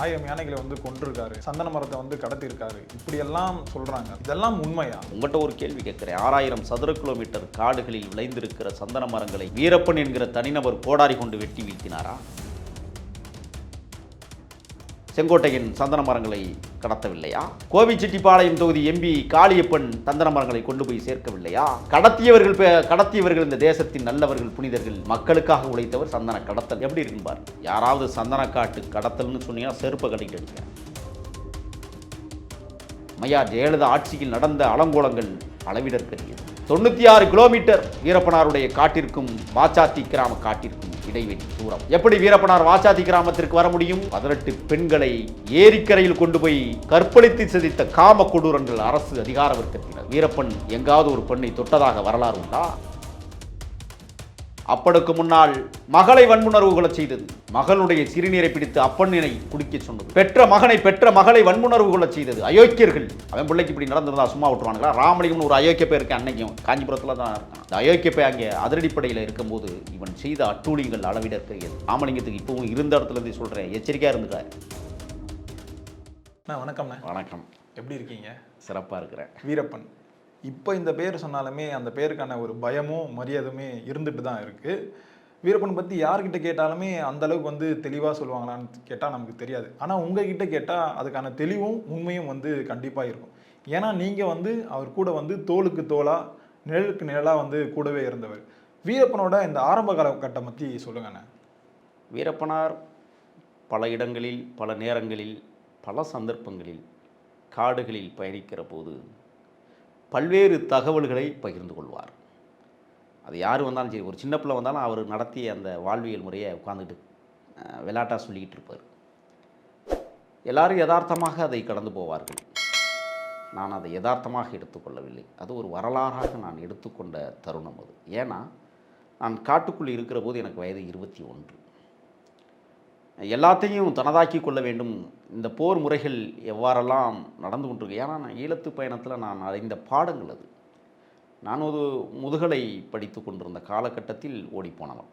ஆயிரம் யானைகளை வந்து கொண்டிருக்காரு சந்தன மரத்தை வந்து கடத்தியிருக்காரு. இப்படியெல்லாம் சொல்றாங்க. இதெல்லாம் உண்மையா? உங்கள்கிட்ட ஒரு கேள்வி கேட்கிறேன். ஆறாயிரம் சதுர கிலோமீட்டர் காடுகளில் விளைந்திருக்கிற சந்தன மரங்களை வீரப்பன் என்கிற தனிநபர் கோடாரி கொண்டு வெட்டி வீழ்த்தினாரா? செங்கோட்டையின் சந்தன மரங்களை கடத்தவில்லையா? கோவிச்செட்டிப்பாளையம் தொகுதி எம்பி காளியப்பன் சந்தன மரங்களை கொண்டு போய் சேர்க்கவில்லையா? கடத்தியவர்கள் பே- கடத்தியவர்கள் இந்த தேசத்தின் நல்லவர்கள் புனிதர்கள் மக்களுக்காக உழைத்தவர் சந்தன கடத்தல். எப்படி இருக்கும்பார் யாராவது சந்தன காட்டு கடத்தல்னு சொன்னீங்கன்னா செருப்பை கட்டிட்டு அடிக்கிறேன் மையா ஜெயலலிதா ஆட்சியில் நடந்த அலங்கோலங்கள் அளவிடற்கரியது. தொண்ணூற்றி ஆறு கிலோமீட்டர் வீரப்பனாருடைய காட்டிற்கும் பாச்சாத்தி கிராம காட்டிற்கும் இடைவெளி தூரம். எப்படி வீரப்பனார் வாசாதி கிராமத்திற்கு வர முடியும்? பதினெட்டு பெண்களை ஏரிக்கரையில் கொண்டு போய் கற்பழித்து சிதைத்த காம கொடூரங்கள் அரசு அதிகார வர்க்கத்தினர் வீரப்பன் எங்காவது ஒரு பெண்ணை தொட்டதாக வரலாறு உண்டா? அப்பனுக்கு முன்னால் மகளை வன்முணர்வு கொள்ளச் செய்தது. மகளுடைய சிறுநீரை பிடித்து அப்பனினை குடிக்க சொன்னது. பெற்ற மகனை பெற்ற மகளை வன்முணர்வு கொள்ளச் செய்தது. அயோக்கியர்கள். அவன் பிள்ளைக்கு இப்படி நடந்திருந்தா சும்மா விட்டுருவானுங்களா? ராமலிங்கம்னு ஒரு அயோக்கிய பேர் இருக்கு அன்னைக்கும் காஞ்சிபுரத்தில் தான் இருக்கான். இந்த அயோக்கிய பே அங்கே அதிரடிப்படையில் இருக்கும்போது இவன் செய்த அட்டூழியங்கள் அளவிடற்கரியது ராமலிங்கத்துக்கு இப்பவும் இருந்த இடத்துல இருந்து சொல்கிறேன் எச்சரிக்கையாக இருந்துக்காரு அண்ணா வணக்கம்ண்ணே. வணக்கம். எப்படி இருக்கீங்க? சிறப்பாக இருக்கிறேன். வீரப்பன். இப்போ இந்த பேர் சொன்னாலுமே அந்த பேருக்கான ஒரு பயமும் மரியாதையுமே இருந்துட்டு தான் இருக்குது வீரப்பன் பற்றி யார்கிட்ட கேட்டாலுமே அந்தளவுக்கு வந்து தெளிவாக சொல்லுவாங்களான்னு கேட்டால் நமக்கு தெரியாது. ஆனால் உங்ககிட்ட கேட்டால் அதுக்கான தெளிவும் உண்மையும் வந்து கண்டிப்பாக இருக்கும். ஏன்னா நீங்கள் வந்து அவர் கூட வந்து தோளுக்கு தோளாக நிழலுக்கு நிழலாக வந்து கூடவே இருந்தவர். வீரப்பனோட இந்த ஆரம்ப காலகட்டம் பற்றி சொல்லுங்கண்ணே. வீரப்பனார் பல இடங்களில் பல நேரங்களில் பல சந்தர்ப்பங்களில் காடுகளில் பயணிக்கிற போது பல்வேறு தகவல்களை பகிர்ந்து கொள்வார். அது யார் வந்தாலும் சரி ஒரு சின்ன பிள்ளை வந்தாலும் அவர் நடத்திய அந்த வாழ்வியல் முறையை உட்காந்துட்டு விளையாட்டாக சொல்லிக்கிட்டு இருப்பார். எல்லாரும் யதார்த்தமாக அதை கடந்து போவார்கள். நான் அதை யதார்த்தமாக எடுத்துக்கொள்ளவில்லை. அது ஒரு வரலாறாக நான் எடுத்துக்கொண்ட தருணம் அது. ஏன்னா நான் காட்டுக்குள் இருக்கிற போது எனக்கு வயது இருபத்தி ஒன்று. எல்லாத்தையும் தனதாக்கி கொள்ள வேண்டும். இந்த போர் முறைகள் எவ்வாறெல்லாம் நடந்து கொண்டிருக்கு? ஏன்னா நான் ஈழத்து பயணத்தில் நான் அறிந்த பாடங்கள் அது. நான் ஒரு முதுகலை படித்து கொண்டிருந்த காலகட்டத்தில் ஓடிப்போனவன்.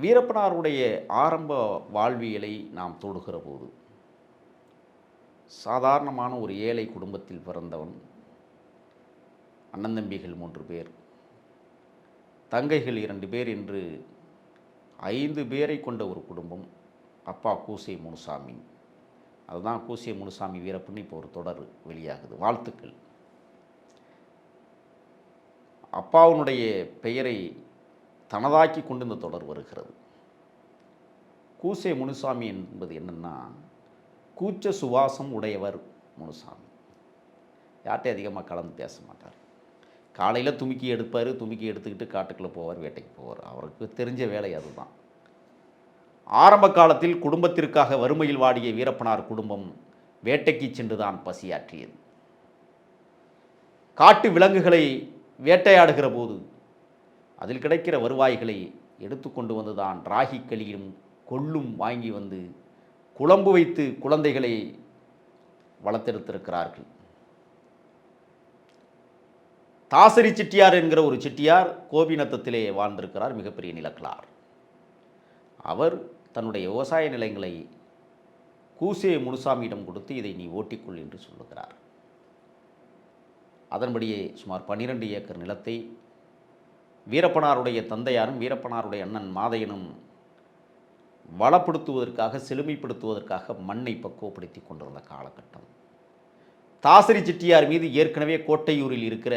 வீரப்பனாருடைய ஆரம்ப வாழ்வியலை நாம் தொடுகிற போது சாதாரணமான ஒரு ஏழை குடும்பத்தில் பிறந்தவன் அண்ணன் தம்பிகள் மூன்று பேர் தங்கைகள் இரண்டு பேர் என்று ஐந்து பேரை கொண்ட ஒரு குடும்பம் அப்பா கூசை முனுசாமி. அதுதான் கூசை முனுசாமி வீரப்பன் இப்போ ஒரு தொடர் வெளியாகுது. வாழ்த்துக்கள். அப்பாவுனுடைய பெயரை தனதாக்கி கொண்டு இந்த தொடர் வருகிறது. கூசை முனுசாமி என்பது என்னன்னா கூச்ச சுவாசம் உடையவர் முனுசாமி. யார்கிட்டையும் அதிகமாக கலந்து பேச மாட்டார். காலையில் துமிக்கி எடுப்பார் துமிக்கி எடுத்துக்கிட்டு காட்டுக்குள்ளே போவார் வேட்டைக்கு போவார். அவருக்கு தெரிஞ்ச வேலை அதுதான். ஆரம்ப காலத்தில் குடும்பத்திற்காக வறுமையில் வாடிய வீரப்பனார் குடும்பம் வேட்டைக்கு சென்றுதான் பசியாற்றியது. காட்டு விலங்குகளை வேட்டையாடுகிற போது அதில் கிடைக்கிற வருவாய்களை எடுத்துக்கொண்டு வந்துதான் ராகி களியும் கொள்ளும் வாங்கி வந்து குழம்பு வைத்து குழந்தைகளை வளர்த்தெடுத்திருக்கிறார்கள். தாசரி செட்டியார் என்கிற ஒரு செட்டியார் கோபிநத்தத்திலே வாழ்ந்திருக்கிறார் மிகப்பெரிய நிலக்கலார் அவர் தன்னுடைய விவசாய நிலங்களை கூசே முனுசாமியிடம் கொடுத்து இதை நீ ஓட்டிக்கொள் என்று சொல்லுகிறார். அதன்படியே சுமார் பன்னிரண்டு ஏக்கர் நிலத்தை வீரப்பனாருடைய தந்தையாரும் வீரப்பனாருடைய அண்ணன் மாதையனும் வளப்படுத்துவதற்காக செழுமைப்படுத்துவதற்காக மண்ணை பக்குவப்படுத்தி கொண்டிருந்த காலகட்டம். தாசரி செட்டியார் மீது ஏற்கனவே கோட்டையூரில் இருக்கிற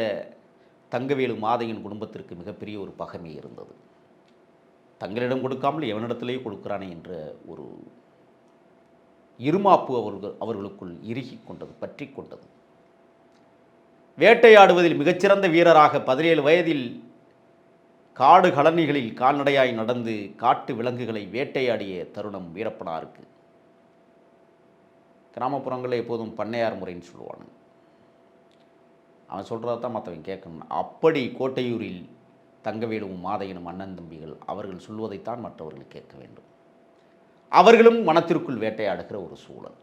தங்கவேலு மாதையின் குடும்பத்திற்கு மிகப்பெரிய ஒரு பகைமை இருந்தது. தங்களிடம் கொடுக்காமல் எவனிடத்திலேயே கொடுக்கிறானே என்ற ஒரு இருமாப்பு அவர்கள் அவர்களுக்குள் இறுகி கொண்டது பற்றி கொண்டது. வேட்டையாடுவதில் மிகச்சிறந்த வீரராக பதினேழு வயதில் காடு கழனிகளில் கால்நடையாய் நடந்து காட்டு விலங்குகளை வேட்டையாடிய தருணம் வீரப்பனாருக்கு. கிராமப்புறங்களில் எப்போதும் பண்ணையார் முறைன்னு சொல்லுவாங்க அவன் சொல்கிறத தான் மற்றவன் கேட்கணும். அப்படி கோட்டையூரில் தங்கவேலும் மாதையனும் அண்ணன் தம்பிகள் அவர்கள் சொல்வதைத்தான் மற்றவர்கள் கேட்க வேண்டும். அவர்களும் மனத்திற்குள் வேட்டையாடுகிற ஒரு சூழல்.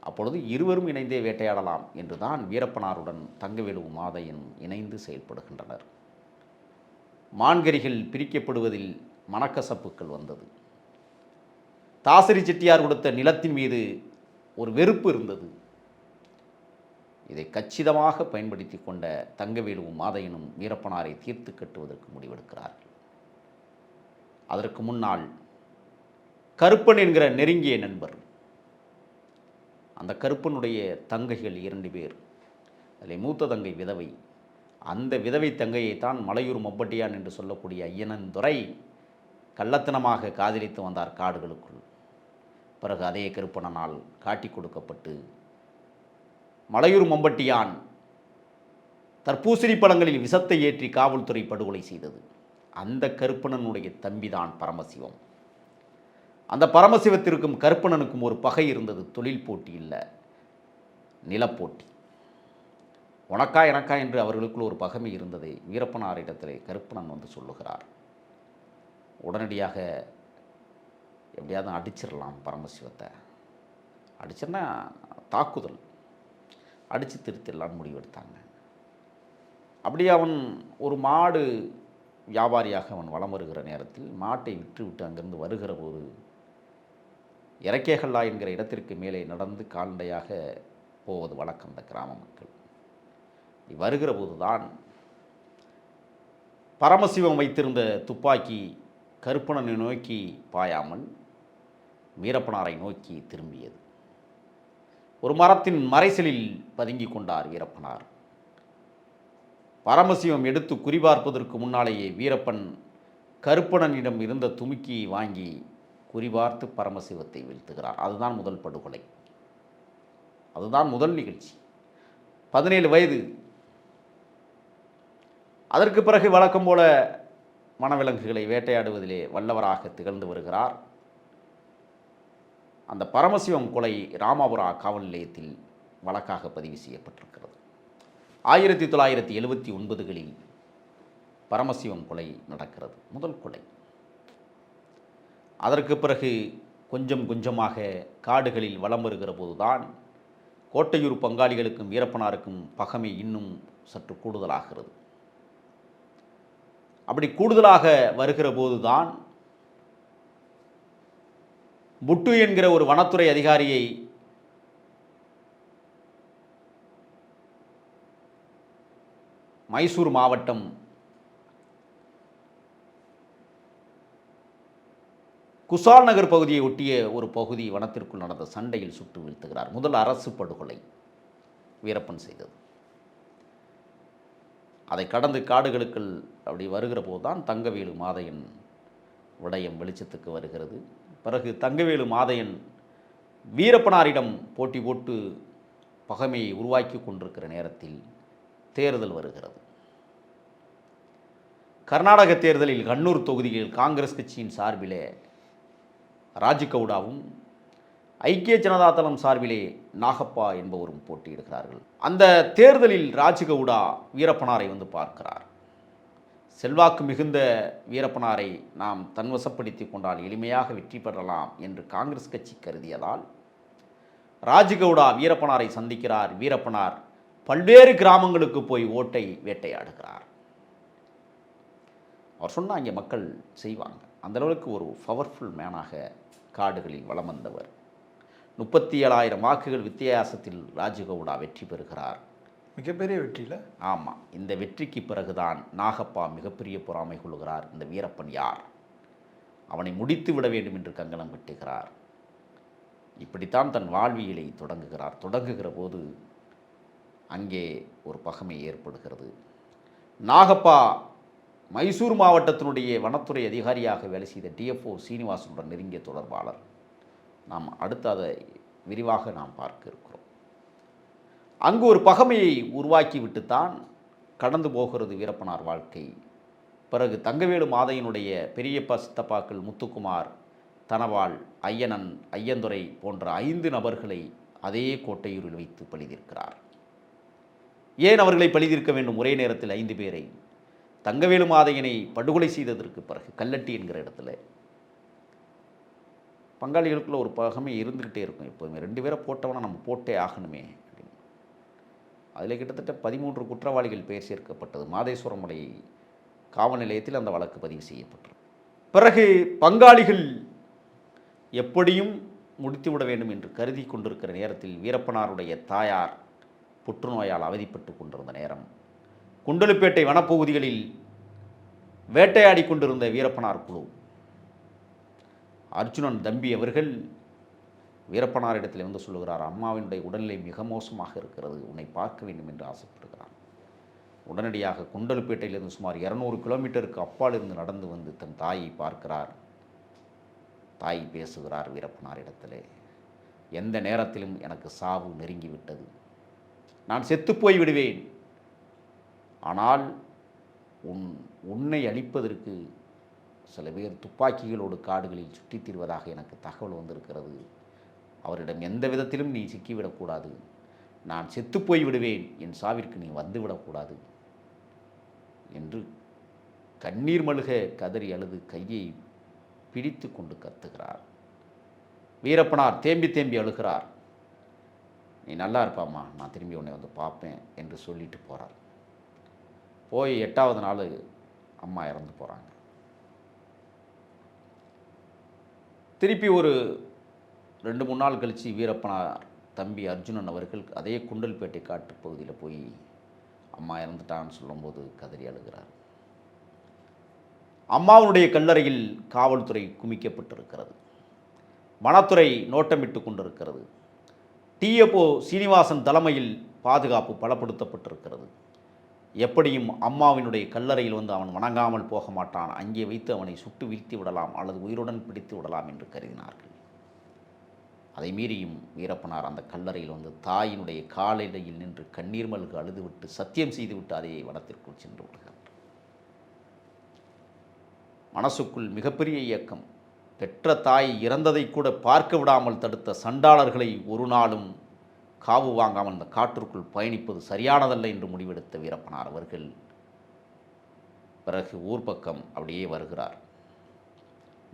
அப்பொழுது இருவரும் இணைந்தே வேட்டையாடலாம் என்றுதான் வீரப்பனாருடன் தங்கவேலு மாதையன் இணைந்து செயல்படுகின்றனர். மான்கரிகள் பிரிக்கப்படுவதில் மனக்கசப்புகள் வந்தது. தாசரி செட்டியார் கொடுத்த நிலத்தின் மீது ஒரு வெறுப்பு இருந்தது. இதை கச்சிதமாக பயன்படுத்தி கொண்ட தங்கவேலுவும் மாதையனும் வீரப்பனாரை தீர்த்து கட்டுவதற்கு முடிவெடுக்கிறார்கள் அதற்கு முன்னால் கருப்பன் என்கிற நெருங்கிய நண்பர் அந்த கருப்பனுடைய தங்கைகள் இரண்டு பேர் அதில் மூத்த தங்கை விதவை அந்த விதவை தங்கையைத்தான் மலையூர் மொப்பட்டியான் என்று சொல்லக்கூடிய ஐயனந்துரை கள்ளத்தனமாக காதலித்து வந்தார் காடுகளுக்குள். பிறகு அதே கருப்பணனால் காட்டி கொடுக்கப்பட்டு மலையூர் மம்பட்டியான் தர்பூசணி பழங்களில் விஷத்தை ஏற்றி காவல்துறை படுகொலை செய்தது. அந்த கருப்பணனுடைய தம்பிதான் பரமசிவம். அந்த பரமசிவத்திற்கும் கருப்பணனுக்கும் ஒரு பகை இருந்தது. தொழில் போட்டி இல்லை நிலப்போட்டி உனக்கா எனக்கா என்று அவர்களுக்குள் ஒரு பகைமை இருந்ததை வீரப்பனாரிடத்திலே கருப்பணன் வந்து சொல்லுகிறார். உடனடியாக எப்படியாவது அடிச்சிடலாம் பரமசிவத்தை. அடிச்சேன்னா தாக்குதல். அடித்து திருத்திடலான்னு முடிவெடுத்தாங்க. அப்படியே அவன் ஒரு மாடு வியாபாரியாக அவன் வலம் வருகிற நேரத்தில் மாட்டை விற்றுவிட்டு அங்கிருந்து வருகிற போது இறக்கேகல்லா என்கிற இடத்திற்கு மேலே நடந்து கால்நடையாக போவது வழக்கம் அந்த கிராம மக்கள். இப்படி வருகிற போதுதான் பரமசிவம் வைத்திருந்த துப்பாக்கி கருப்பணனை நோக்கி பாயாமல் வீரப்பனாரை நோக்கி திரும்பியது. ஒரு மரத்தின் மறைசலில் பதுங்கி கொண்டார் வீரப்பனார். பரமசிவம் எடுத்து குறிபார்ப்பதற்கு முன்னாலேயே வீரப்பன் கருப்பணனிடம் இருந்த துமுக்கியை வாங்கி குறிபார்த்து பரமசிவத்தை வீழ்த்துகிறார். அதுதான் முதல் படுகொலை. அதுதான் முதல் நிகழ்ச்சி. பதினேழு வயது. அதற்கு பிறகு வழக்கம் போல வனவிலங்குகளை வேட்டையாடுவதிலே வல்லவராக திகழ்ந்து வருகிறார். அந்த பரமசிவம் கொலை ராமாபுரா காவல் நிலையத்தில் வழக்காக பதிவு செய்யப்பட்டிருக்கிறது. ஆயிரத்தி தொள்ளாயிரத்தி எழுபத்தி ஒன்பதுகளில் பரமசிவம் கொலை நடக்கிறது முதல் கொலை. அதற்கு பிறகு கொஞ்சம் கொஞ்சமாக காடுகளில் வலம் வருகிற போதுதான் கோட்டையூர் பங்காளிகளுக்கும் வீரப்பனாருக்கும் பகமை இன்னும் சற்று கூடுதலாகிறது. அப்படி கூடுதலாக வருகிற போதுதான் புட்டு என்கிற ஒரு வனத்துறை அதிகாரியை மைசூர் மாவட்டம் குசால் நகர் பகுதியை ஒட்டிய ஒரு பகுதி வனத்திற்குள் நடந்த சண்டையில் சுட்டு வீழ்த்துகிறார். முதல் அரசு படுகொலை வீரப்பன் செய்தது. அதை கடந்து காடுகளுக்குள் அப்படி வருகிற போதுதான் தங்கவேலு மாதையன் விடயம் வெளிச்சத்துக்கு வருகிறது. பிறகு தங்கவேலு மாதையன் வீரப்பனாரிடம் போட்டி போட்டு பகைமையை உருவாக்கி கொண்டிருக்கிற நேரத்தில் தேர்தல் வருகிறது. கர்நாடக தேர்தலில் கண்ணூர் தொகுதியில் காங்கிரஸ் கட்சியின் சார்பிலே ராஜுகவுடாவும் ஐக்கிய ஜனதா தளம் சார்பிலே நாகப்பா என்பவரும் போட்டியிடுகிறார்கள். அந்த தேர்தலில் ராஜுகவுடா வீரப்பனாரை வந்து பார்க்கிறார். செல்வாக்கு மிகுந்த வீரப்பனாரை நாம் தன்வசப்படுத்தி கொண்டால் எளிமையாக வெற்றி பெறலாம் என்று காங்கிரஸ் கட்சி கருதியதால் ராஜகவுடா வீரப்பனாரை சந்திக்கிறார். வீரப்பனார் பல்வேறு கிராமங்களுக்கு போய் ஓட்டை வேட்டையாடுகிறார். அவர் சொன்னால் இங்கே மக்கள் செய்வாங்க. அந்த அளவுக்கு ஒரு பவர்ஃபுல் மேனாக காடுகளில் வலம் வந்தவர். முப்பத்தி ஏழாயிரம் வாக்குகள் வித்தியாசத்தில் ராஜகவுடா வெற்றி பெறுகிறார். மிகப்பெரிய வெற்றியில்? ஆமாம் இந்த வெற்றிக்கு பிறகுதான் நாகப்பா மிகப்பெரிய பொறாமை கொள்கிறார். இந்த வீரப்பன் யார்? அவனை முடித்து விட வேண்டும் என்று கங்கணம் கட்டுகிறார். இப்படித்தான் தன் வாழ்வியலை தொடங்குகிறார். தொடங்குகிற போது அங்கே ஒரு பகமை ஏற்படுகிறது. நாகப்பா மைசூர் மாவட்டத்தினுடைய வனத்துறை அதிகாரியாக வேலை செய்த டிஎஃப்ஓ சீனிவாசனுடன் நெருங்கிய தொடர்பாளர். நாம் அடுத்து அதை விரிவாக நாம் பார்க்க இருக்கிறோம். அங்கு ஒரு பகமையை உருவாக்கி விட்டுத்தான் கடந்து போகிறது வீரப்பனார் வாழ்க்கை. பிறகு தங்கவேலு மாதையினுடைய பெரியப்பா சித்தப்பாக்கள் முத்துக்குமார் தனவாள் ஐயனன் ஐயந்துரை போன்ற ஐந்து நபர்களை அதே கோட்டையூரில் வைத்து பழிதிருக்கிறார் ஏன் அவர்களை பழிதிருக்க வேண்டும்? ஒரே நேரத்தில் ஐந்து பேரை. தங்கவேலு மாதையனை படுகொலை செய்ததற்கு பிறகு கல்லட்டி என்கிற இடத்துல. பங்காளிகளுக்குள்ள ஒரு பகமே இருந்துக்கிட்டே இருக்கும். எப்போதுமே ரெண்டு பேரை போட்டவனா நம்ம போட்டே ஆகணுமே. அதில் கிட்டத்தட்ட பதிமூன்று குற்றவாளிகள் பெயர் சேர்க்கப்பட்டது. மாதேஸ்வரமலை காவல் நிலையத்தில் அந்த வழக்கு பதிவு செய்யப்பட்டது. பிறகு பங்காளிகள் எப்படியும் முடித்துவிட வேண்டும் என்று கருதி கொண்டிருக்கிற நேரத்தில் வீரப்பனாருடைய தாயார் புற்றுநோயால் அவதிப்பட்டு கொண்டிருந்த நேரம். குண்டலுப்பேட்டை வனப்பகுதிகளில் வேட்டையாடி கொண்டிருந்த வீரப்பனார் குழு. அர்ஜுனன் தம்பி அவர்கள் வீரப்பனாரிடத்தில் வந்து சொல்லுகிறார் அம்மாவினுடைய உடல்நிலை மிக மோசமாக இருக்கிறது உன்னை பார்க்க வேண்டும் என்று ஆசைப்படுகிறார் உடனடியாக குண்டலுப்பேட்டையிலிருந்து சுமார் இரநூறு கிலோமீட்டருக்கு அப்பால் இருந்து நடந்து வந்து தன் தாயை பார்க்கிறார். தாய் பேசுகிறார் வீரப்பனாரிடத்திலே எந்த நேரத்திலும் எனக்கு சாவு நெருங்கிவிட்டது. நான் செத்துப்போய் விடுவேன் ஆனால் உன் உன்னை அழிப்பதற்கு சில பேர் துப்பாக்கிகளோடு காடுகளில் சுற்றித் தீர்வதாக எனக்கு தகவல் வந்திருக்கிறது. அவரிடம் எந்த விதத்திலும் நீ சிக்கிவிடக்கூடாது. நான் செத்துப்போய் விடுவேன் என் சாவிற்கு நீ வந்துவிடக்கூடாது. என்று கண்ணீர் மழுக கதறி அழுது கையை பிடித்து கொண்டு கத்துகிறார். வீரப்பனார் தேம்பி தேம்பி அழுகிறார். நீ நல்லா இருப்பாம்மா. நான் திரும்பி உன்னை வந்து பார்ப்பேன் என்று சொல்லிட்டு போகிறார் போய் எட்டாவது நாள் அம்மா இறந்து போகிறாங்க திருப்பி ஒரு ரெண்டு மூணு நாள் கழித்து வீரப்பனார் தம்பி அர்ஜுனன் அவர்கள் அதே குண்டல்பேட்டை காட்டு பகுதியில் போய் அம்மா இறந்துட்டான்னு சொல்லும்போது கதறி அழுகிறார். அம்மாவுடைய கல்லறையில் காவல்துறை குமிக்கப்பட்டிருக்கிறது. வனத்துறை நோட்டமிட்டு கொண்டிருக்கிறது. டிஎப்ஓ சீனிவாசன் தலைமையில் பாதுகாப்பு பலப்படுத்தப்பட்டிருக்கிறது. எப்படியும் அம்மாவினுடைய கல்லறையில் வந்து அவன் வணங்காமல் போக மாட்டான். அங்கே வைத்து அவனை சுட்டு வீழ்த்தி விடலாம் அல்லது உயிருடன் பிடித்து விடலாம் என்று கருதினார்கள். அதை மீறியும் வீரப்பனார் அந்த கல்லறையில் வந்து தாயினுடைய காலடியில் நின்று கண்ணீர் மல்கு அழுதுவிட்டு சத்தியம் செய்துவிட்டு அதே வனத்திற்குள் சென்று விடுகிறார். மனசுக்குள் மிகப்பெரிய இயக்கம். பெற்ற தாய் இறந்ததை கூட பார்க்க விடாமல் தடுத்த சண்டாளர்களை ஒரு நாளும் காவு வாங்காமல் அந்த காற்றுக்குள் பயணிப்பது சரியானதல்ல என்று முடிவெடுத்த வீரப்பனார் அவர்கள் பிறகு ஊர் பக்கம் அப்படியே வருகிறார்.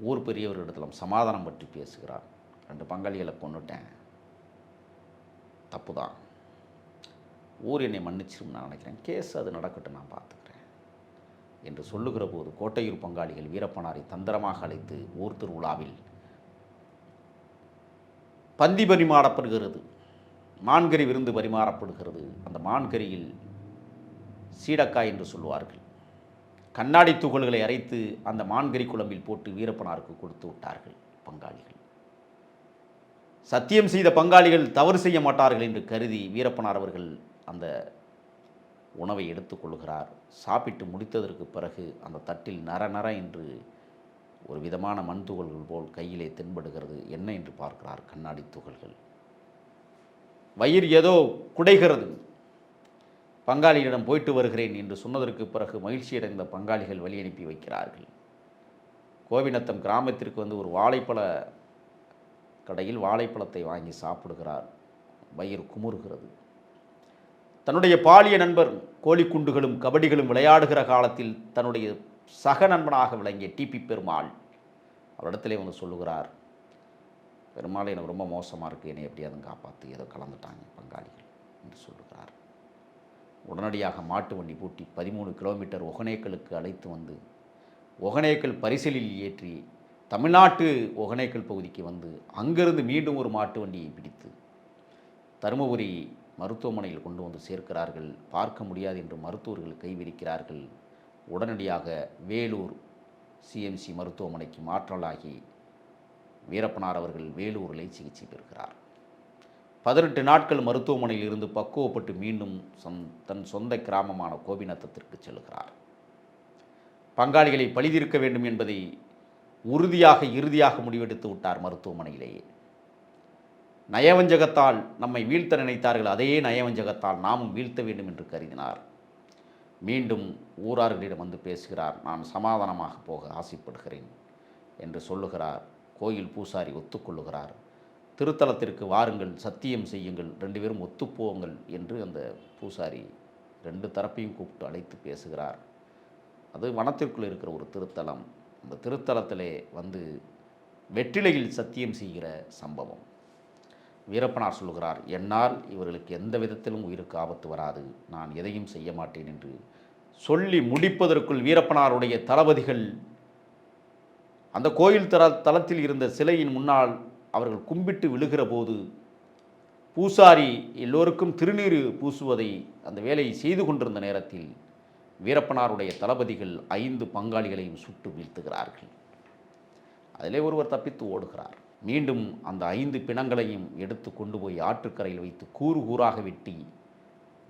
ஊர் பெரியவர்களிடத்திலும் சமாதானம் பற்றி பேசுகிறார். ரெண்டு பங்காளிகளை கொண்டுட்டேன் தப்பு தான் ஊர் என்னை மன்னிச்சிரும் நான் நினைக்கிறேன். கேஸ் அது நடக்கட்டும் நான் பார்த்துக்கிறேன். என்று சொல்லுகிற போது கோட்டையூர் பங்காளிகள் வீரப்பனாரை தந்திரமாக அழைத்து ஊர் திருவிழாவில் பந்தி பரிமாறப்படுகிறது. மான்கறி விருந்து பரிமாறப்படுகிறது. அந்த மான்கறியில் சீடக்காய் என்று சொல்லுவார்கள். கண்ணாடி துகள்களை அரைத்து அந்த மான்கறி குழம்பில் போட்டு வீரப்பனாருக்கு கொடுத்து விட்டார்கள் பங்காளிகள். சத்தியம் செய்த பங்காளிகள் தவறு செய்ய மாட்டார்கள் என்று கருதி வீரப்பனார் அவர்கள் அந்த உணவை எடுத்துக்கொள்கிறார் சாப்பிட்டு முடித்ததற்கு பிறகு அந்த தட்டில் நர நர என்று ஒரு விதமான மண் துகள்கள் போல் கையிலே தென்படுகிறது. என்ன என்று பார்க்கிறார் கண்ணாடி துகள்கள். வயிறு ஏதோ குடைகிறது. பங்காளியிடம் போயிட்டு வருகிறேன் என்று சொன்னதற்கு பிறகு மகிழ்ச்சியடைந்த பங்காளிகள் வழி அனுப்பி வைக்கிறார்கள். கோவிநத்தம் கிராமத்திற்கு வந்து ஒரு வாழைப்பழ கடையில் வாழைப்பழத்தை வாங்கி சாப்பிடுகிறார். வயிறு குமுறுகிறது. தன்னுடைய பாலிய நண்பர் கோழிக்குண்டுகளும் கபடிகளும் விளையாடுகிற காலத்தில் தன்னுடைய சக நண்பனாக விளங்கிய டிபி பெருமாள் அவரிடத்திலே வந்து சொல்லுகிறார் பெருமாள் எனக்கு ரொம்ப மோசமாக இருக்குது என்னை எப்படியாவது காப்பாற்றி ஏதோ கலந்துட்டாங்க பங்காளிகள் என்று சொல்லுகிறார். உடனடியாக மாட்டு வண்டி பூட்டி பதிமூணு கிலோமீட்டர் ஒகனேக்கலுக்கு அழைத்து வந்து ஒகனேக்கல் பரிசலில் ஏற்றி தமிழ்நாட்டு ஒகனைக்கல் பகுதிக்கு வந்து அங்கிருந்து மீண்டும் ஒரு மாட்டு வண்டியை பிடித்து தருமபுரி மருத்துவமனையில் கொண்டு வந்து சேர்க்கிறார்கள். பார்க்க முடியாது என்று மருத்துவர்கள் கைவிரிக்கிறார்கள். உடனடியாக வேலூர் சிஎம்சி மருத்துவமனைக்கு மாற்றலாகி வீரப்பனார் அவர்கள் வேலூரில் சிகிச்சை பெறுகிறார். பதினெட்டு நாட்கள் மருத்துவமனையில் இருந்து பக்குவப்பட்டு மீண்டும் சொந் தன் சொந்த கிராமமான கோபிநத்தத்திற்கு செல்கிறார். பங்காளிகளை பழிதீர்க்க வேண்டும் என்பதை உறுதியாக இறுதியாக முடிவெடுத்து விட்டார் மருத்துவமனையிலேயே. நயவஞ்சகத்தால் நம்மை வீழ்த்த நினைத்தார்கள் அதே நயவஞ்சகத்தால் நாமும் வீழ்த்த வேண்டும் என்று கருதினார். மீண்டும் ஊரார்களிடம் வந்து பேசுகிறார் நான் சமாதானமாக போக ஆசைப்படுகிறேன் என்று சொல்லுகிறார். கோயில் பூசாரி ஒத்துக்கொள்ளுகிறார் திருத்தலத்திற்கு வாருங்கள் சத்தியம் செய்யுங்கள் ரெண்டு பேரும் ஒத்துப்போங்கள் என்று அந்த பூசாரி ரெண்டு தரப்பையும் கூப்பிட்டு அழைத்து பேசுகிறார். அது வனத்திற்குள் இருக்கிற ஒரு திருத்தலம். அந்த திருத்தலத்திலே வந்து வெற்றிலையில் சத்தியம் செய்கிற சம்பவம். வீரப்பனார் சொல்லுகிறார் என்னால் இவர்களுக்கு எந்த விதத்திலும் உயிருக்கு ஆபத்து வராது. நான் எதையும் செய்ய மாட்டேன் என்று சொல்லி முடிப்பதற்குள் வீரப்பனாருடைய தளபதிகள் அந்த கோயில் தர தலத்தில் இருந்த சிலையின் முன்னால் அவர்கள் கும்பிட்டு விழுகிற போது பூசாரி எல்லோருக்கும் திருநீர் பூசுவதை அந்த வேலையை செய்து கொண்டிருந்த நேரத்தில் வீரப்பனாருடைய தளபதிகள் ஐந்து பங்காளிகளையும் சுட்டு வீழ்த்துகிறார்கள். அதிலே ஒருவர் தப்பித்து ஓடுகிறார். மீண்டும் அந்த ஐந்து பிணங்களையும் எடுத்து கொண்டு போய் ஆற்றுக்கரையில் வைத்து கூறு கூறாக வெட்டி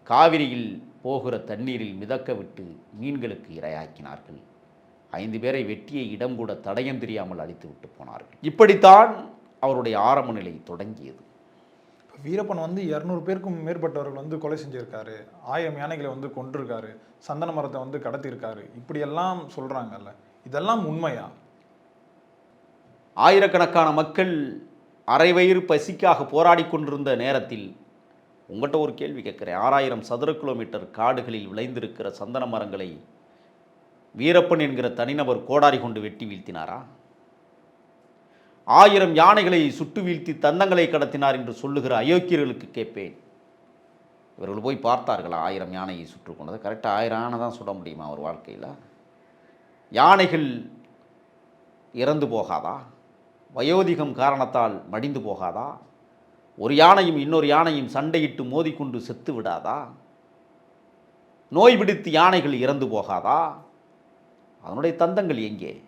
காவிரியில் போகிற தண்ணீரில் மிதக்க விட்டு மீன்களுக்கு இரையாக்கினார்கள். ஐந்து பேரை வெட்டிய இடம் கூட தடயம் தெரியாமல் அழித்து விட்டு போனார்கள். இப்படித்தான் அவருடைய ஆரம்ப நிலை தொடங்கியது. வீரப்பன் வந்து இரநூறு பேருக்கும் மேற்பட்டவர்கள் வந்து கொலை செஞ்சுருக்காரு. ஆயிரம் யானைகளை வந்து கொண்டிருக்காரு சந்தன மரத்தை வந்து கடத்தியிருக்காரு. இப்படியெல்லாம் சொல்கிறாங்கல்ல இதெல்லாம் உண்மையா? ஆயிரக்கணக்கான மக்கள் அரை வயிறு பசிக்காக போராடி கொண்டிருந்த நேரத்தில் உங்கள்கிட்ட ஒரு கேள்வி கேட்குறேன். ஆறாயிரம் சதுர கிலோமீட்டர் காடுகளில் விளைந்திருக்கிற சந்தன மரங்களை வீரப்பன் என்கிற தனிநபர் கோடாரி கொண்டு வெட்டி வீழ்த்தினாரா? ஆயிரம் யானைகளை சுட்டு வீழ்த்தி தந்தங்களை கடத்தினார் என்று சொல்லுகிற அயோக்கியர்களுக்கு கேட்பேன். இவர்கள் போய் பார்த்தார்களா? ஆயிரம் யானையை சுற்று கொண்டது. கரெக்டாக ஆயிரம் யானை தான் சுட முடியுமா அவர் வாழ்க்கையில்? யானைகள் இறந்து போகாதா? வயோதிகம் காரணத்தால் மடிந்து போகாதா? ஒரு யானையும் இன்னொரு யானையும் சண்டையிட்டு மோதிக்கொண்டு செத்து விடாதா? நோய் பிடித்து யானைகள் இறந்து போகாதா? அதனுடைய தந்தங்கள் எங்கே?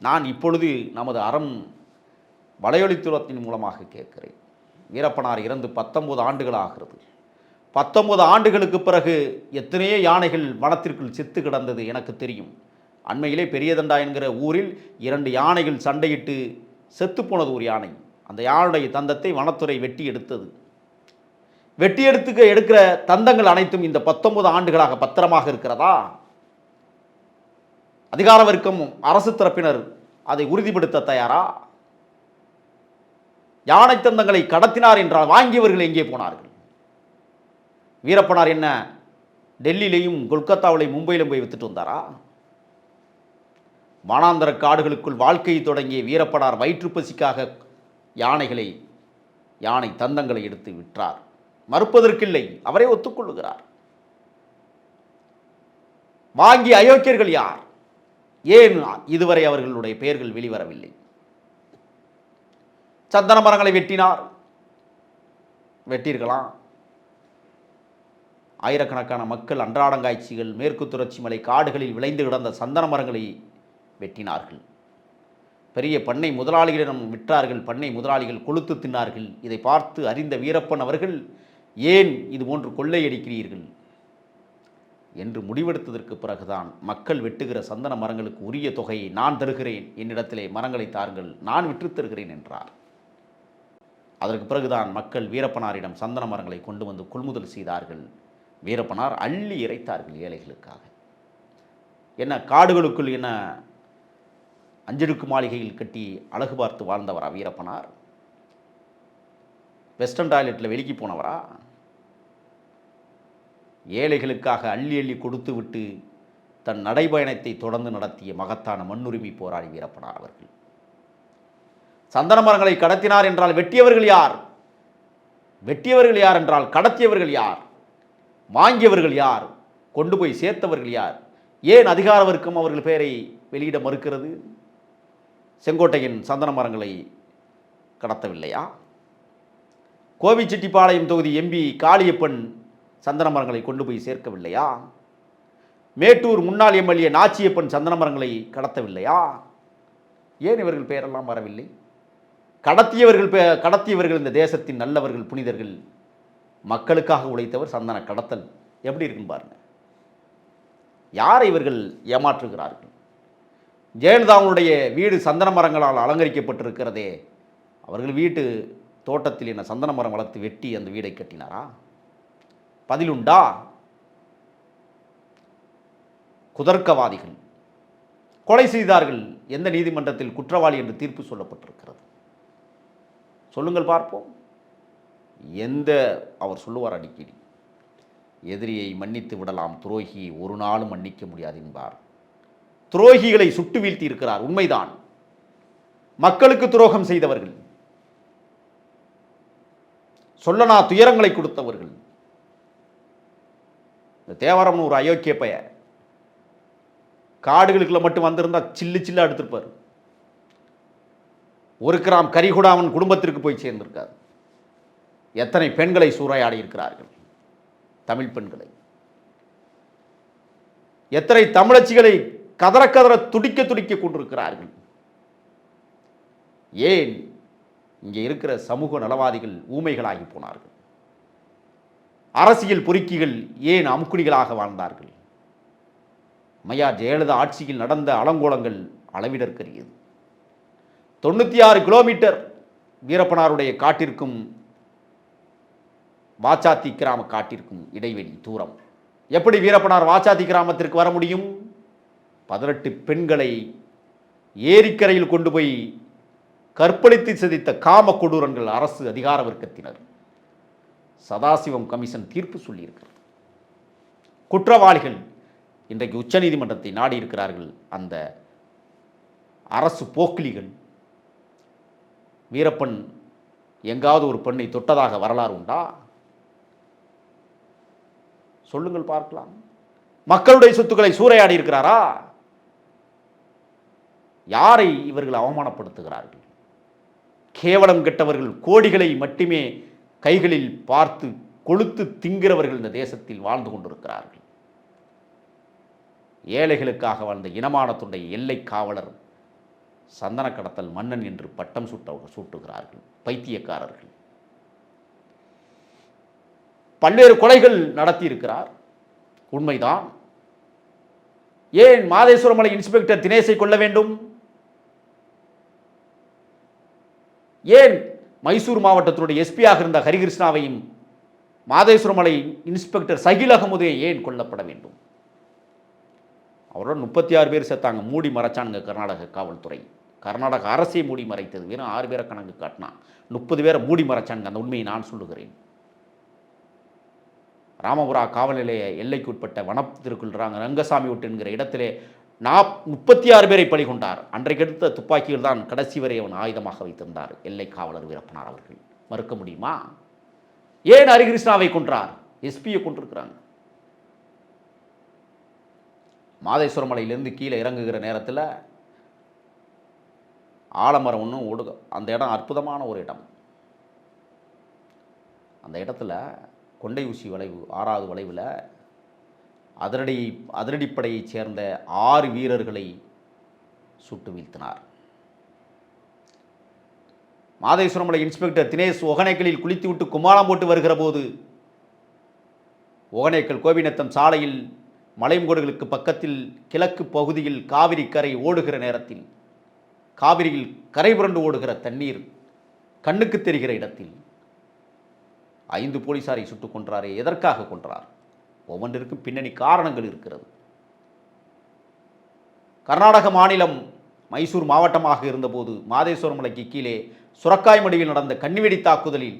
நான் இப்பொழுது நமது அறம் வலையொலித்துறத்தின் மூலமாக கேட்கிறேன். வீரப்பனார் இறந்து பத்தொன்பது ஆண்டுகள் ஆகிறது. பத்தொன்பது ஆண்டுகளுக்கு பிறகு எத்தனையோ யானைகள் வனத்திற்குள் செத்து கிடந்தது எனக்கு தெரியும். அண்மையிலே பெரியதண்டா என்கிற ஊரில் இரண்டு யானைகள் சண்டையிட்டு செத்துப்போனது ஒரு யானை. அந்த யானுடைய தந்தத்தை வனத்துறை வெட்டி எடுத்தது. வெட்டி எடுத்துக்க எடுக்கிற தந்தங்கள் அனைத்தும் இந்த பத்தொன்பது ஆண்டுகளாக பத்திரமாக இருக்கிறதா? அதிகார வர்க்கம் அரசு தரப்பினர் அதை உறுதிப்படுத்த தயாரா? யானை தந்தங்களை கடத்தினார் என்றால் வாங்கியவர்கள் எங்கே போனார்கள்? வீரப்பனார் என்ன டெல்லியிலையும் கொல்கத்தாவிலையும் மும்பையிலும் போய் வித்துட்டு வந்தாரா? வானாந்தர காடுகளுக்குள் வாழ்க்கையை தொடங்கிய வீரப்பனார் வயிற்றுப்பசிக்காக யானைகளை யானை தந்தங்களை எடுத்து விற்றார். மறுப்பதற்கில்லை அவரே ஒத்துக்கொள்ளுகிறார். வாங்கிய அயோக்கியர்கள் யார்? ஏன் இதுவரை அவர்களுடைய பெயர்கள் வெளிவரவில்லை? சந்தன மரங்களை வெட்டினார். வெட்டியிருக்கலாம். ஆயிரக்கணக்கான மக்கள் அன்றாடங்காய்ச்சிகள் மேற்கு தொடர்ச்சி மலை காடுகளில் விளைந்து கிடந்த சந்தன மரங்களை வெட்டினார்கள். பெரிய பண்ணை முதலாளிகளிடம் விற்றார்கள் பண்ணை முதலாளிகள் கொளுத்து தின்னார்கள். இதை பார்த்து அறிந்த வீரப்பன் அவர்கள் ஏன் இது போன்று கொள்ளையடிக்கிறீர்கள்? என்று முடிவெடுத்ததற்கு பிறகுதான் மக்கள் வெட்டுகிற சந்தன மரங்களுக்கு உரிய தொகையை நான் தருகிறேன். என்னிடத்திலே மரங்களை தாருங்கள் நான் விற்றுத்தருகிறேன் என்றார். அதற்கு பிறகுதான் மக்கள் வீரப்பனாரிடம் சந்தன மரங்களை கொண்டு வந்து கொள்முதல் செய்தார்கள். வீரப்பனார் அள்ளி இறைத்தார்கள் ஏழைகளுக்காக. என்ன காடுகளுக்குள் என்ன அஞ்சடுக்கு மாளிகையில் கட்டி அழகு பார்த்து வாழ்ந்தவரா வீரப்பனார்? வெஸ்டர்ன் டாய்லெட்டில் வெளிக்கு போனவரா? ஏழைகளுக்காக அள்ளி அள்ளி கொடுத்து விட்டு தன் நடைபயணத்தை தொடர்ந்து நடத்திய மகத்தான மண்ணுரிமை போராளி வீரப்பனார் அவர்கள். சந்தன மரங்களை கடத்தினார் என்றால் வெட்டியவர்கள் யார்? வெட்டியவர்கள் யார் என்றால் கடத்தியவர்கள் யார்? வாங்கியவர்கள் யார்? கொண்டு போய் சேர்த்தவர்கள் யார்? ஏன் அதிகார வர்க்கம் அவர்கள் பெயரை வெளியிட மறுக்கிறது? செங்கோட்டையின் சந்தன மரங்களை கடத்தவில்லையா? கோபிச்செட்டிப்பாளையம் தொகுதி எம்பி காளியப்பன் சந்தன மரங்களை கொண்டு போய் சேர்க்கவில்லையா? மேட்டூர் முன்னாள் எம்எல்ஏ நாச்சியப்பன் சந்தன மரங்களை கடத்தவில்லையா? ஏன் இவர்கள் பெயரெல்லாம் வரவில்லை கடத்தியவர்கள் பெ- கடத்தியவர்கள் இந்த தேசத்தின் நல்லவர்கள் புனிதர்கள் மக்களுக்காக உழைத்தவர் சந்தன கடத்தல். எப்படி இருக்குன்னு பாருங்க. யாரை இவர்கள் ஏமாற்றுகிறார்கள்? ஜெயலலிதாவுடைய வீடு சந்தன மரங்களால் அலங்கரிக்கப்பட்டிருக்கிறதே. அவர்கள் வீட்டு தோட்டத்தில் என்ன சந்தன மரம் வளர்த்து வெட்டி அந்த வீடை கட்டினாரா? பதிலுண்டா? குதர்க்கவாதிகள். கொலை செய்தார்கள் எந்த நீதிமன்றத்தில் குற்றவாளி என்று தீர்ப்பு சொல்லப்பட்டிருக்கிறது. சொல்லுங்கள் பார்ப்போம். எந்த அவர் சொல்லுவார் அடிக்கடி எதிரியை மன்னித்து விடலாம் துரோகியை ஒரு நாளும் மன்னிக்க முடியாது என்பார். துரோகிகளை சுட்டு வீழ்த்தி இருக்கிறார் உண்மைதான். மக்களுக்கு துரோகம் செய்தவர்கள். சொல்லனா துயரங்களை கொடுத்தவர்கள். இந்த தேவாரம்னு ஒரு அயோக்கிய பைய காடுகளுக்குள்ள மட்டும் வந்திருந்தா சில்லு சில்லா எடுத்திருப்பார். ஒரு கிராம் கறி கூட அவன் குடும்பத்திற்கு போய் சேர்ந்திருக்காது. எத்தனை பெண்களை சூறையாடி இருக்கிறார்கள்? தமிழ் பெண்களை. எத்தனை தமிழச்சிகளை கதற கதற துடிக்க துடிக்க கொண்டிருக்கிறார்கள்? ஏன் இங்கே இருக்கிற சமூக நலவாதிகள் ஊமைகளாகி போனார்கள்? அரசியல் பொறுக்கிகள் ஏன் அமுக்குடிகளாக வாழ்ந்தார்கள்? மையா ஜெயலலிதா ஆட்சியில் நடந்த அலங்கோலங்கள் அளவிடற்கரியது. தொண்ணூற்றி ஆறு கிலோமீட்டர் வீரப்பனாருடைய காட்டிற்கும் வாச்சாத்தி கிராம காட்டிற்கும் இடைவெளி தூரம். எப்படி வீரப்பனார் வாச்சாத்தி கிராமத்திற்கு வர முடியும்? பதினெட்டு பெண்களை ஏரிக்கரையில் கொண்டு போய் கற்பழித்து சிதைத்த காம கொடூரங்கள் அரசு அதிகார வர்க்கத்தினர். சதாசிவம் கமிஷன் தீர்ப்பு சொல்லியிருக்கிறது. குற்றவாளிகள் இன்றைக்கு உச்சநீதிமன்றத்தை நாடி இருக்கிறார்கள் அந்த அரசு போக்கிலிகள் வீரப்பன் எங்காவது ஒரு பெண்ணை தொட்டதாக வரலாறு உண்டா? சொல்லுங்கள் பார்க்கலாம். மக்களுடைய சொத்துக்களை சூறையாடி இருக்கிறாரா யாரை இவர்கள் அவமானப்படுத்துகிறார்கள்? கேவலம் கெட்டவர்கள் கோடிகளை மட்டுமே கைகளில் பார்த்து கொளுத்து திங்கிறவர்கள் இந்த தேசத்தில் வாழ்ந்து கொண்டிருக்கிறார்கள். ஏழைகளுக்காக வாழ்ந்த இனமானத்துடைய எல்லை காவலர் சந்தன கடத்தல் மன்னன் என்று பட்டம் சூட்ட சூட்டுகிறார்கள் பைத்தியக்காரர்கள். பல்வேறு கொலைகள் நடத்தியிருக்கிறார். உண்மைதான். ஏன் மாதேஸ்வரமலை இன்ஸ்பெக்டர் தினேசை கொள்ள வேண்டும்? ஏன் மைசூர் மாவட்டத்தினுடைய எஸ்பியாக இருந்த ஹரிகிருஷ்ணாவையும் மாதேஸ்வரமலை இன்ஸ்பெக்டர் சகில் அகமுதே ஏன் கொல்லப்பட வேண்டும்? அவரோட முப்பத்தி ஆறு பேர் செத்தாங்க. மூடி மறைச்சானுங்க கர்நாடக காவல்துறை. கர்நாடக அரசே மூடி மறைத்தது. வெறும் ஆறு பேரை கணக்கு காட்டினான் முப்பது பேரை மூடி மறைச்சானுங்க. அந்த உண்மையை நான் சொல்லுகிறேன். ராமபுரா காவல் நிலைய எல்லைக்கு வனத்திற்குள் ரங்கசாமி விட்டு என்கிற இடத்திலே நாப் முப்பத்தி ஆறு பேரை பலி கொண்டார். அன்றைக்கு எடுத்த துப்பாக்கிகள் தான் கடைசி வரை அவன் ஆயுதமாக வைத்திருந்தார். எல்லை காவலர் வீரப்பனார் அவர்கள். மறுக்க முடியுமா? ஏன் ஹரிகிருஷ்ணாவை கொன்றார்? எஸ்பியை கொண்டிருக்கிறாங்க மாதேஸ்வர மலையிலேருந்து கீழே இறங்குகிற நேரத்தில் ஆலமரம் ஒன்றும் ஓடு அந்த இடம் அற்புதமான ஒரு இடம். அந்த இடத்துல கொண்டை ஊசி வளைவு ஆறாவது வளைவில் அதிரடி அதிரடிப்படையைச் சேர்ந்த ஆறு வீரர்களை சுட்டு வீழ்த்தினார். மாதேஸ்வரமலை இன்ஸ்பெக்டர் தினேஷ் ஒகனைக்கலில் குளித்துவிட்டு கும்மாளம் போட்டு வருகிற போது ஒகனைக்கல் கோபிநத்தம் சாலையில் மலைமுகடுகளுக்கு பக்கத்தில் கிழக்கு பகுதியில் காவிரி கரை ஓடுகிற நேரத்தில் காவிரியில் கரை புரண்டு ஓடுகிற தண்ணீர் கண்ணுக்கு தெரிகிற இடத்தில் ஐந்து போலீசாரை சுட்டுக் கொன்றாரே எதற்காக கொன்றார்? ஒவ்வொன்றிற்கும் பின்னணி காரணங்கள் இருக்கிறது. கர்நாடக மாநிலம் மைசூர் மாவட்டமாக இருந்தபோது மாதேஸ்வரம் மலைக்கு கீழே சுரக்காய்மடியில் நடந்த கண்ணிவெடி தாக்குதலில்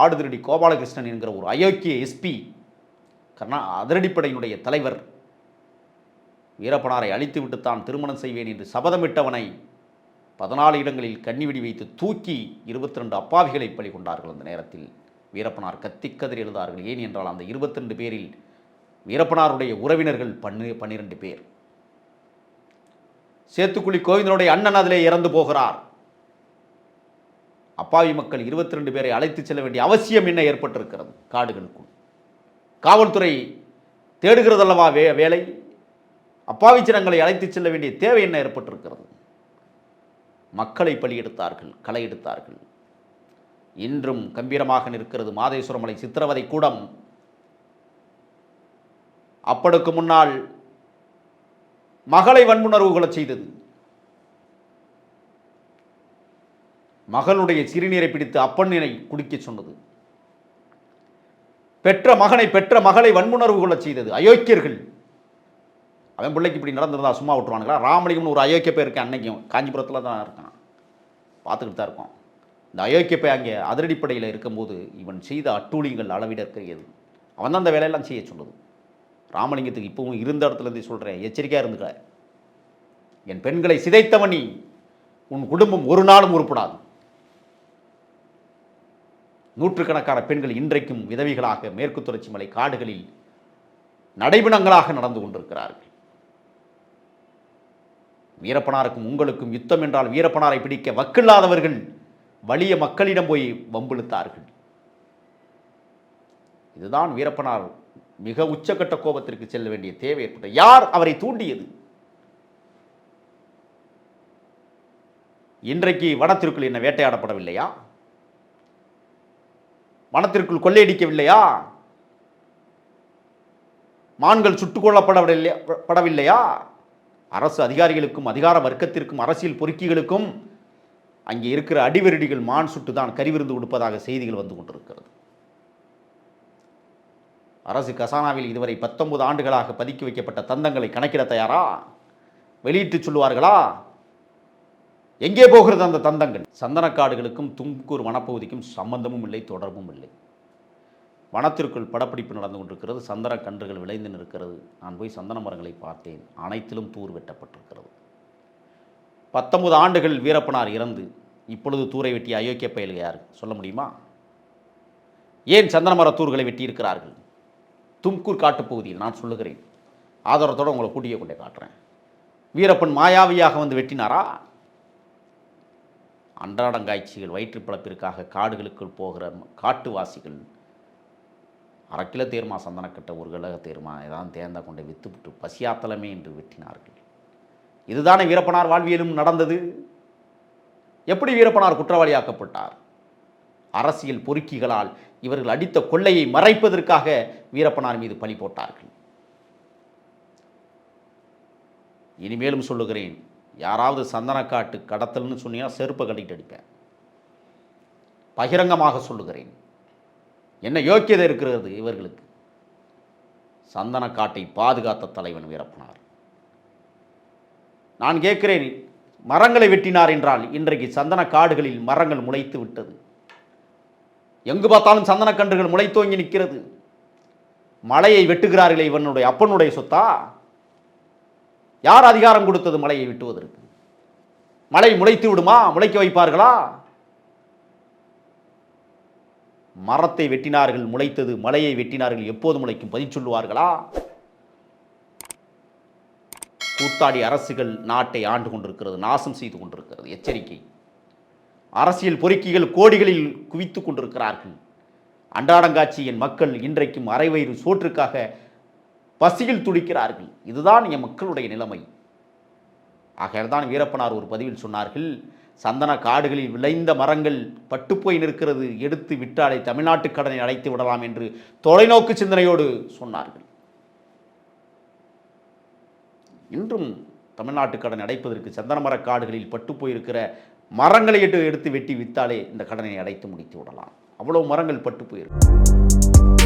ஆடுதிரடி கோபாலகிருஷ்ணன் என்கிற ஒரு அயோக்கிய எஸ்பி கர்நா அதிரடிப்படையினுடைய தலைவர் வீரப்பனாரை அழித்துவிட்டு தான் திருமணம் செய்வேன் என்று சபதமிட்டவனை பதினாலு இடங்களில் கண்ணிவெடி வைத்து தூக்கி இருபத்தி ரெண்டு அப்பாவிகளை பலி கொண்டார்கள் அந்த நேரத்தில். வீரப்பனார் கத்திக்கதிர் எழுதார்கள். ஏன் என்றால் அந்த இருபத்தி ரெண்டு பேரில் வீரப்பனாருடைய உறவினர்கள் பன்னு பன்னிரெண்டு பேர். சேத்துக்குழி கோவிந்தனுடைய அண்ணன் அதிலே இறந்து போகிறார். அப்பாவி மக்கள் இருபத்தி ரெண்டு பேரை அழைத்துச் செல்ல வேண்டிய அவசியம் என்ன ஏற்பட்டிருக்கிறது? காடுகளுக்குள். காவல்துறை தேடுகிறதல்லவா வே வேலை? அப்பாவி ஜனங்களை அழைத்து செல்ல வேண்டிய தேவை என்ன ஏற்பட்டிருக்கிறது? மக்களை பலியெடுத்தார்கள் களை எடுத்தார்கள். இன்றும் கம்பீரமாக நிற்கிறது மாதேஸ்வரமலை சித்திரவதை கூடம். அப்படுக்கு முன்னால் மகளை வன்புணர்வுகளை செய்தது. மகளுடைய சிறுநீரை பிடித்து அப்பண்ணினை குடிக்கச் சொன்னது. பெற்ற மகனை பெற்ற மகளை வன்புணர்வு செய்தது. அயோக்கியர்கள். அவன் பிள்ளைக்கு இப்படி நடந்திருந்தா சும்மா விட்டுருவானுங்களா? ராமலிங்கம்னு ஒரு அயோக்கிய பேர் இருக்கேன் அன்னைக்கும் காஞ்சிபுரத்தில் தான் இருக்கான். பார்த்துக்கிட்டு தான் இருக்கோம் இந்த அயோக்கியப்பை அங்கே அதிரடிப்படையில் இருக்கும்போது இவன் செய்த அட்டூழியங்கள் அளவிடற்கரியது. அவன் தான் அந்த வேலையெல்லாம் செய்ய சொன்னது. ராமலிங்கத்துக்கு இப்பவும் இருந்த இடத்துலேருந்து சொல்கிறேன் எச்சரிக்கையாக இருந்துக்க என் பெண்களை சிதைத்தவன் நீ உன் குடும்பம் ஒரு நாளும் உருப்படாது. நூற்றுக்கணக்கான பெண்கள் இன்றைக்கும் விதவிகளாக மேற்கு தொடர்ச்சி மலை காடுகளில் நடைபிணங்களாக நடந்து கொண்டிருக்கிறார்கள். வீரப்பனாருக்கும் உங்களுக்கும் யுத்தம் என்றால் வீரப்பனாரை பிடிக்க வக்கில்லாதவர்கள் வலிய மக்களிடம் போய் வம்பிழுத்தார்கள். இதுதான் வீரப்பனார் மிக உச்சக்கட்ட கோபத்திற்கு செல்ல வேண்டிய தேவை ஏற்பட்ட யார் அவரை தூண்டியது? இன்றைக்கு வனத்திற்குள் என்ன வேட்டையாடப்படவில்லையா? வனத்திற்குள் கொள்ளையடிக்கவில்லையா? மான்கள் சுட்டுக் கொல்லப்படவில்லை படவில்லையா? அரசு அதிகாரிகளுக்கும் அதிகார வர்க்கத்திற்கும் அரசியல் பொறுக்கிகளுக்கும் அங்கே இருக்கிற அடிவெரடிகள் மான் சுட்டு தான் கறிவிருந்து கொடுப்பதாக செய்திகள் வந்து கொண்டிருக்கிறது. அரசு கசானாவில் இதுவரை பத்தொன்பது ஆண்டுகளாக பதுக்கி வைக்கப்பட்ட தந்தங்களை கணக்கிட தயாரா? வெளியிட்டு சொல்லுவார்களா? எங்கே போகிறது அந்த தந்தங்கள்? சந்தனக்காடுகளுக்கும் தும்கூர் வனப்பகுதிக்கும் சம்பந்தமும் இல்லை தொடர்பும் இல்லை. வனத்திற்குள் படப்பிடிப்பு நடந்து கொண்டிருக்கிறது. சந்தன கன்றுகள் விளைந்து நிற்கிறது. நான் போய் சந்தன மரங்களை பார்த்தேன். அனைத்திலும் தூர் வெட்டப்பட்டிருக்கிறது. பத்தொன்பது ஆண்டுகள் வீரப்பனார் இறந்து இப்பொழுது தூரை வெட்டிய அயோக்கிய பயல்கள் யார்? சொல்ல முடியுமா? ஏன் சந்தனமர தூர்களை வெட்டியிருக்கிறார்கள்? தும்கூர் காட்டுப்பகுதியில் நான் சொல்லுகிறேன். ஆதாரத்தோடு உங்களை கூட்டிய கொண்டே காட்டுறேன். வீரப்பன் மாயாவியாக வந்து வெட்டினாரா? அன்றாடங்காய்ச்சிகள் வயிற்று பிழப்பிற்காக காடுகளுக்குள் போகிற காட்டுவாசிகள். அரை கிலோ தேர்மா சந்தனக்கட்ட ஒரு கிலோ தேர்மா? ஏதாவது தேர்ந்தா கொண்டு வித்துவிட்டு பசியாத்தலமே என்று வெட்டினார்கள். இதுதானே வீரப்பனார் வாழ்வியலும் நடந்தது. எப்படி வீரப்பனார் குற்றவாளியாக்கப்பட்டார்? அரசியல் பொறுக்கிகளால் இவர்கள் அடித்த கொள்ளையை மறைப்பதற்காக வீரப்பனார் மீது பழி போட்டார்கள். இனிமேலும் சொல்லுகிறேன் யாராவது சந்தனக்காட்டு கடத்தல்னு சொன்னீங்கன்னா செருப்பை கட்டிட்டு அடிப்பேன். பகிரங்கமாக சொல்லுகிறேன் என்ன யோக்கியதை இருக்கிறது இவர்களுக்கு. சந்தனக்காட்டை பாதுகாத்த தலைவன் வீரப்பனார். நான் கேட்கிறேன் மரங்களை வெட்டினார் என்றால் இன்றைக்கு சந்தன காடுகளில் மரங்கள் முளைத்து விட்டது. எங்கு பார்த்தாலும் சந்தனக்கன்றுகள் முளைத்தோங்கி நிற்கிறது. மலையை வெட்டுகிறார்களே இவனுடைய அப்பனுடைய சொத்தா? யார் அதிகாரம் கொடுத்தது மலையை வெட்டுவதற்கு? மலை முளைத்து விடுமா? முளைக்க வைப்பார்களா? மரத்தை வெட்டினார்கள் முளைத்தது மலையை வெட்டினார்கள் எப்போது முளைக்கும்? பதில் சொல்லுவார்களா? கூத்தாடி அரசுகள் நாட்டை ஆண்டு கொண்டிருக்கிறது நாசம் செய்து கொண்டிருக்கிறது. எச்சரிக்கை. அரசியல் பொறுக்கிகள் கோடிகளில் குவித்து கொண்டிருக்கிறார்கள். அன்றாடங்காட்சியின் மக்கள் இன்றைக்கும் அரைவயிறு சோற்றுக்காக பசியில் துடிக்கிறார்கள். இதுதான் என் மக்களுடைய நிலைமை. ஆகையால்தான் வீரப்பனார் ஒரு பதிவில் சொன்னார்கள் சந்தன காடுகளில் விளைந்த மரங்கள் பட்டுப்போய் நிற்கிறது எடுத்து விட்டாலே தமிழ்நாட்டு கடனை அடைத்து விடலாம் என்று தொலைநோக்கு சிந்தனையோடு சொன்னார்கள். இன்றும் தமிழ்நாட்டு கடன் அடைப்பதற்கு சந்தன மர காடுகளில் பட்டு போயிருக்கிற மரங்களை எடுத்து எடுத்து வெட்டி வித்தாலே இந்த கடனை அடைத்து முடித்து விடலாம். அவ்வளோ மரங்கள் பட்டு போயிருக்கு